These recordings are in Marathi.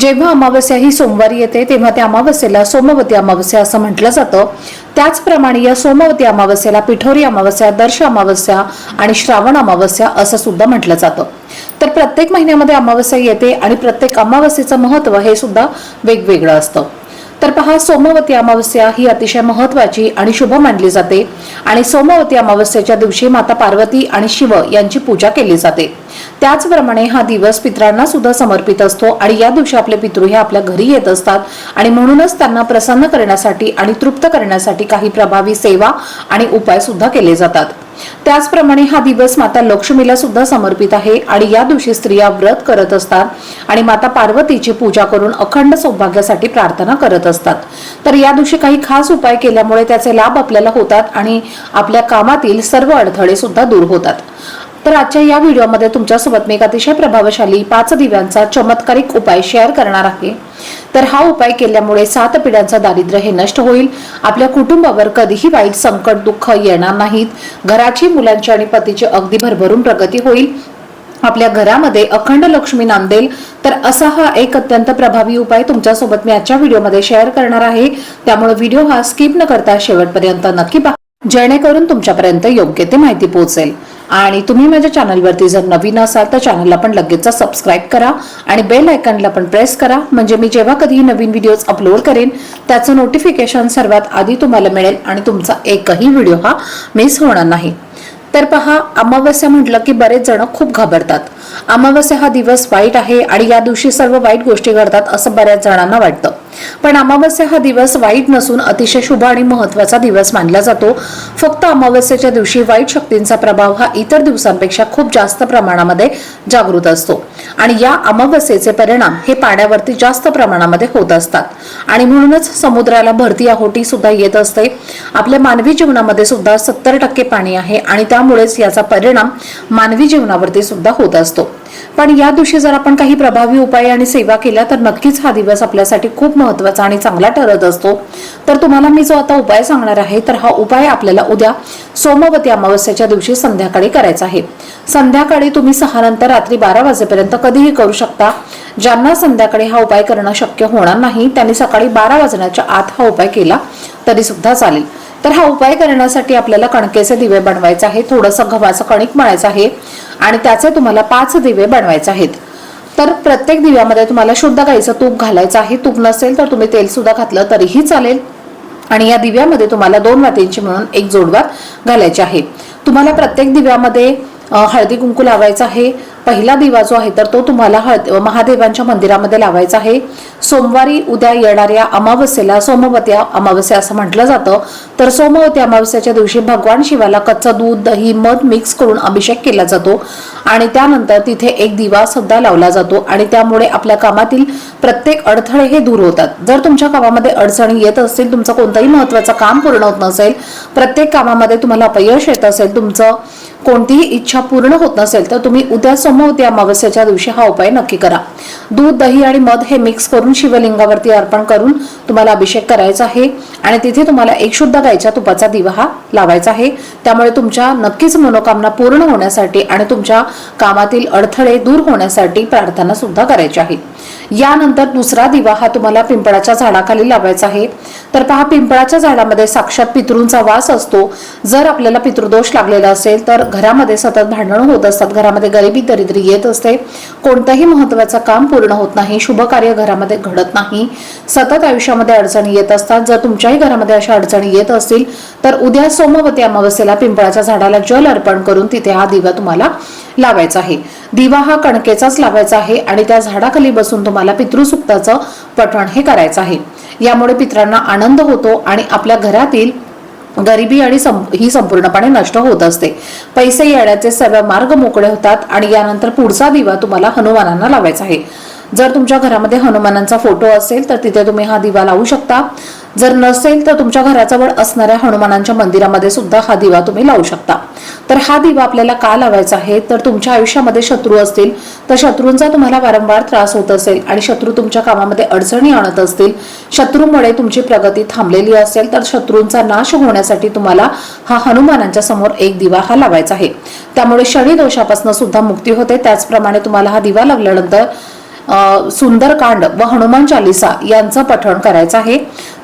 जेव्हा अमावस्या ही सोमवारी येते तेव्हा त्या अमावस्येला सोमवती अमावस्या असं म्हटलं जातं. त्याचप्रमाणे या सोमवती अमावस्येला पिठोरी अमावस्या दर्श अमावस्या आणि श्रावण अमावस्या असं सुद्धा म्हटलं जातं. तर प्रत्येक महिन्यामध्ये अमावस्या येते आणि प्रत्येक अमावस्येचं महत्त्व हे सुद्धा वेगवेगळं असतं. तर पहा सोमवती अमावस्या ही अतिशय महत्वाची आणि शुभ मानली जाते. आणि सोमवती अमावस्येच्या दिवशी माता पार्वती आणि शिव यांची पूजा केली जाते. त्याचप्रमाणे हा दिवस पित्रांना सुद्धा समर्पित असतो आणि या दिवशी आपले पितृ हे आपल्या घरी येत असतात. आणि म्हणूनच त्यांना प्रसन्न करण्यासाठी आणि तृप्त करण्यासाठी काही प्रभावी सेवा आणि उपाय सुद्धा केले जातात. त्याचप्रमाणे हा दिवस माता लक्ष्मीला सुद्धा समर्पित आहे आणि या दिवशी स्त्रिया व्रत करत असतात आणि माता पार्वतीची पूजा करून अखंड सौभाग्यासाठी प्रार्थना करत असतात. तर या दिवशी काही खास उपाय केल्यामुळे त्याचे लाभ आपल्याला होतात आणि आपल्या कामातील सर्व अडथळे सुद्धा दूर होतात. तर आजच्या या व्हिडिओमध्ये तुमच्यासोबत मी एक अतिशय प्रभावशाली पाच दिव्यांचा चमत्कारिक उपाय शेअर करणार आहे. तर हा उपाय केल्यामुळे सात पिढ्यांचं दारिद्र्य हे नष्ट होईल. आपल्या कुटुंबावर कधीही वाईट संकट दुःख येणार नाहीत. घराची मुलांची आणि पतीची अगदी भरभरून प्रगती होईल. आपल्या घरामध्ये अखंड लक्ष्मी नांदेल. तर असा हा एक अत्यंत प्रभावी उपाय तुमच्यासोबत मी आजच्या व्हिडिओमध्ये शेअर करणार आहे. त्यामुळे व्हिडिओ हा स्किप न करता शेवटपर्यंत नक्की पहा. जेणेकरून तुमच्यापर्यंत योग्य ते माहिती पोहोचेल. आणि तुम्ही माझ्या चॅनलवरती जर नवीन असाल तर चॅनलला पण लगेच सबस्क्राईब करा आणि बेल आयकनला पण प्रेस करा. म्हणजे मी जेव्हा कधीही नवीन व्हिडिओज अपलोड करेन त्याचं नोटिफिकेशन सर्वात आधी तुम्हाला मिळेल आणि तुमचा एकही व्हिडिओ हा मिस होणार नाही. तर पहा अमावस्या म्हटलं की बरेच जण खूप घाबरतात. अमावस्या हा दिवस वाईट आहे आणि या दिवशी सर्व वाईट गोष्टी घडतात असं बऱ्याच जणांना वाटतं. पण अमावस्या हा दिवस वाईट नसून अतिशय शुभ आणि महत्त्वाचा दिवस मानला जातो. फक्त अमावस्येच्या दिवशी वाईट शक्तींचा प्रभाव हा इतर दिवसांपेक्षा खूप जास्त प्रमाणामध्ये जागृत असतो. आणि या अमावस्येचे परिणाम हे पाण्यावरती जास्त प्रमाणामध्ये होत असतात. आणि म्हणूनच समुद्राला भरती आहोटी सुद्धा येत असते. आपल्या मानवी जीवनामध्ये सुद्धा सत्तर टक्के पाणी आहे आणि त्यामुळेच याचा परिणाम मानवी जीवनावरती सुद्धा होत असतो. पण या दिवशी जर आपण काही प्रभावी उपाय आणि सेवा केल्या तर नक्कीच हा दिवस आपल्यासाठी खूप महत्त्वाचा आणि चांगला ठरत असतो. तर तुम्हाला मी जो आता उपाय सांगणार आहे तर हा उपाय आपल्याला उद्या सोमवती अमावस्याच्या दिवशी संध्याकाळी करायचा आहे. संध्याकाळी तुम्ही सहा नंतर रात्री बारा वाजेपर्यंत कधीही करू शकता. ज्यांना संध्याकाळी हा उपाय करणं शक्य होणार नाही त्यांनी सकाळी बारा वाजण्याच्या आत हा उपाय केला तरी सुद्धा चालेल. तर हा उपाय करण्यासाठी आपल्याला कणकेचे दिवे बनवायचे आहे थोडंसं गव्हाचं कणिक मळायचं आहे आणि त्याचे तुम्हाला पाच दिवे बनवायचे आहेत. तर प्रत्येक दिव्यामध्ये तुम्हाला शुद्ध गाईचं तूप घालायचं आहे. तूप नसेल तर तुम्ही तेल सुद्धा घातलं तरीही चालेल. आणि या दिव्यामध्ये तुम्हाला दोन वातींची म्हणून एक जोडवात घालायची आहे. तुम्हाला प्रत्येक दिव्यामध्ये हळदी कुंकू लावायचं आहे. पहिला दिवा जो आहे तर तो तुम्हाला हळद महादेवांच्या मंदिरामध्ये लावायचा आहे. सोमवारी उद्या येणाऱ्या अमावस्येला सोमवत्या अमावस्या असं म्हटलं जातं. तर सोमवती अमावस्याच्या दिवशी भगवान शिवाला कच्चं दूध दही मध मिक्स करून अभिषेक केला जातो. आणि त्यानंतर तिथे एक दिवा सुद्धा लावला जातो. आणि त्यामुळे आपल्या कामातील प्रत्येक अडथळे हे दूर होतात. जर तुमच्या कामामध्ये अडचणी येत असतील तुमचं कोणतंही महत्वाचं काम पूर्ण होत नसेल प्रत्येक कामामध्ये तुम्हाला अपयश येत असेल तुमचं कोणतीही इच्छा पूर्ण होत नसेल तर तुम्ही उद्या सोमवती अमावस्याच्या दिवशी हा उपाय नक्की करा. दूध दही आणि मध हे मिक्स करून शिवलिंगावरती अर्पण करून तुम्हाला अभिषेक करायचा आहे आणि तिथे तुम्हाला एक शुद्ध गायच्या तुपाचा दिवा हा लावायचा आहे. त्यामुळे तुमच्या नक्कीच मनोकामना पूर्ण होण्यासाठी आणि तुमच्या कामातील अडथळे दूर होण्यासाठी प्रार्थना सुद्धा करायची आहे. यानंतर दुसरा दिवा हा तुम्हाला पिंपळाच्या झाडाखाली लावायचा आहे. तर पहा पिंपळाच्या झाडामध्ये साक्षात पितृंचा वास असतो. जर आपल्याला पितृदोष लागलेला असेल तर घरामध्ये सतत भांडणं होत असतात. घरामध्ये गरिबी दरिद्री येत असते. कोणतंही महत्वाचं काम पूर्ण होत नाही. शुभ कार्य घरामध्ये घडत नाही. सतत आयुष्यामध्ये अडचणी येत असतात. जर तुमच्याही घरामध्ये अशा अडचणी येत असतील तर उद्या सोमवती अमावस्येला पिंपळाच्या झाडाला जल अर्पण करून तिथे हा दिवा तुम्हाला लावायचा आहे. दिवा हा कणकेचाच लावायचा आहे आणि त्या झाडाखाली बसून तुम्हाला पितृसुक्ताचं पठण हे करायचं आहे. यामुळे पित्रांना आनंद होतो आणि आपल्या घरातील गरिबी आणि ही संपूर्णपणे नष्ट होत असते. पैसे येण्याचे सर्व मार्ग मोकळे होतात आणि यानंतर पुढचा दिवा तुम्हाला हनुमानांना लावायचा आहे. जर तुमच्या घरामध्ये हनुमानांचा फोटो असेल तर तिथे तुम्ही हा दिवा लावू शकता. जर नसेल तर तुमच्या घराजवळ असणाऱ्या हनुमानांच्या मंदिरामध्ये सुद्धा हा दिवा तुम्ही लावू शकता. तर हा दिवा आपल्याला का लावायचा आहे? तर तुमच्या आयुष्यामध्ये शत्रू असतील तर शत्रूंचा तुम्हाला वारंवार त्रास होत असेल आणि शत्रू तुमच्या कामामध्ये अडचणी आणत असतील. शत्रूमुळे तुमची प्रगती थांबलेली असेल तर शत्रूंचा नाश होण्यासाठी तुम्हाला हा हनुमानांच्या समोर एक दिवा हा लावायचा आहे. त्यामुळे शनी दोषापासून सुद्धा मुक्ती होते. त्याचप्रमाणे तुम्हाला हा दिवा लावल्यानंतर सुंदरकांड व हनुमान चालिसा यांचं पठण करायचं आहे.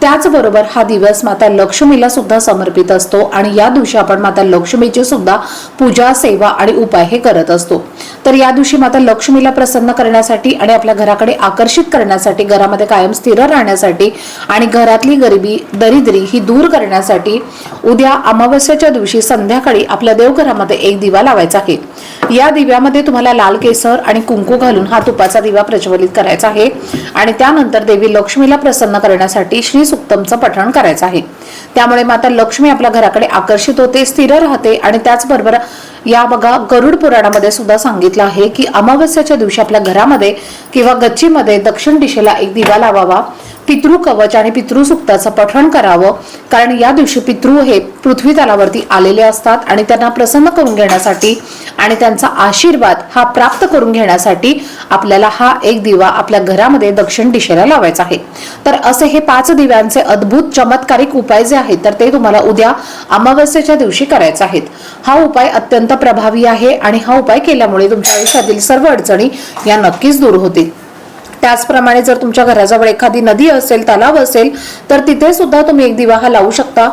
त्याचबरोबर हा दिवस माता लक्ष्मीला सुद्धा समर्पित असतो आणि या दिवशी आपण माता लक्ष्मीची सुद्धा पूजा सेवा आणि उपाय हे करत असतो. तर या दिवशी माता लक्ष्मीला प्रसन्न करण्यासाठी आणि आपल्या घराकडे आकर्षित करण्यासाठी घरामध्ये कायम स्थिर राहण्यासाठी आणि घरातली गरिबी दरिद्री ही दूर करण्यासाठी उद्या अमावस्याच्या दिवशी संध्याकाळी आपल्या देवघरामध्ये एक दिवा लावायचा आहे. या दिव्यामध्ये तुम्हाला लाल केसर आणि कुंकू घालून हा तुपाचा दिवा प्रज्वलित करायचा आहे. आणि त्यानंतर देवी लक्ष्मीला प्रसन्न करण्यासाठी श्री सुक्तमचं पठण करायचं आहे. त्यामुळे माता लक्ष्मी आपल्या घराकडे आकर्षित होते स्थिर राहते आणि त्याचबरोबर या बघा गरुड पुराणामध्ये सुद्धा सांगितलं आहे की अमावस्याच्या दिवशी आपल्या घरामध्ये किंवा गच्चीमध्ये दक्षिण दिशेला एक दिवा लावावा. पितृ कवच आणि पितृसुक्ताचं पठण करावं. कारण या दिवशी पितृ हे पृथ्वी तलावरती आलेले असतात आणि त्यांना प्रसन्न करून घेण्यासाठी आणि त्यांचा आशीर्वाद हा प्राप्त करून घेण्यासाठी आपल्याला हा एक दिवा आपल्या घरामध्ये दक्षिण दिशेला लावायचा आहे. तर असे हे पाच दिव्यांचे अद्भुत चमत्कारिक उपाय जे आहेत तर ते तुम्हाला उद्या अमावस्येच्या दिवशी करायचे आहेत. हा उपाय अत्यंत प्रभावी आहे आणि हा उपाय केल्यामुळे तुमच्या आयुष्यातील सर्व अडचणी या नक्कीच दूर होतील. त्याचप्रमाणे जर तुमच्या घराजवळ एखादी नदी असेल तलाव असेल तर तिथे सुद्धा तुम्ही एक दिवा हा लावू शकता.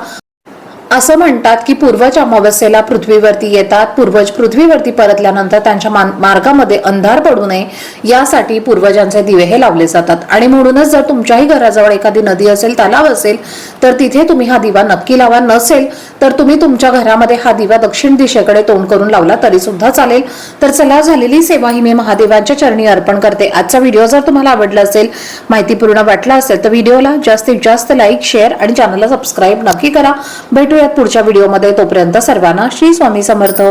असं म्हणतात की पूर्वज अमावस्येला पृथ्वीवरती येतात. पूर्वज पृथ्वीवरती परतल्यानंतर त्यांच्या मान- मार्गामध्ये अंधार पडू नये. यासाठी पूर्वजांचे दिवे हे लावले जातात. आणि म्हणूनच जर तुमच्याही घराजवळ एखादी नदी असेल तलाव असेल तर तिथे तुम्ही हा दिवा नक्की लावा. नसेल तर तुम्ही तुमच्या घरामध्ये हा दिवा दक्षिण दिशेकडे तोंड करून लावला तरी सुद्धा चालेल. तर चला झालेली सेवा ही मी महादेवांच्या चरणी अर्पण करते. आजचा व्हिडिओ जर तुम्हाला आवडला असेल माहितीपूर्ण वाटला असेल तर व्हिडिओला जास्तीत जास्त लाईक शेअर आणि चॅनलला सबस्क्राईब नक्की करा. भेटूयात पुढच्या व्हिडिओमध्ये. तोपर्यंत सर्वांना श्री स्वामी समर्थ.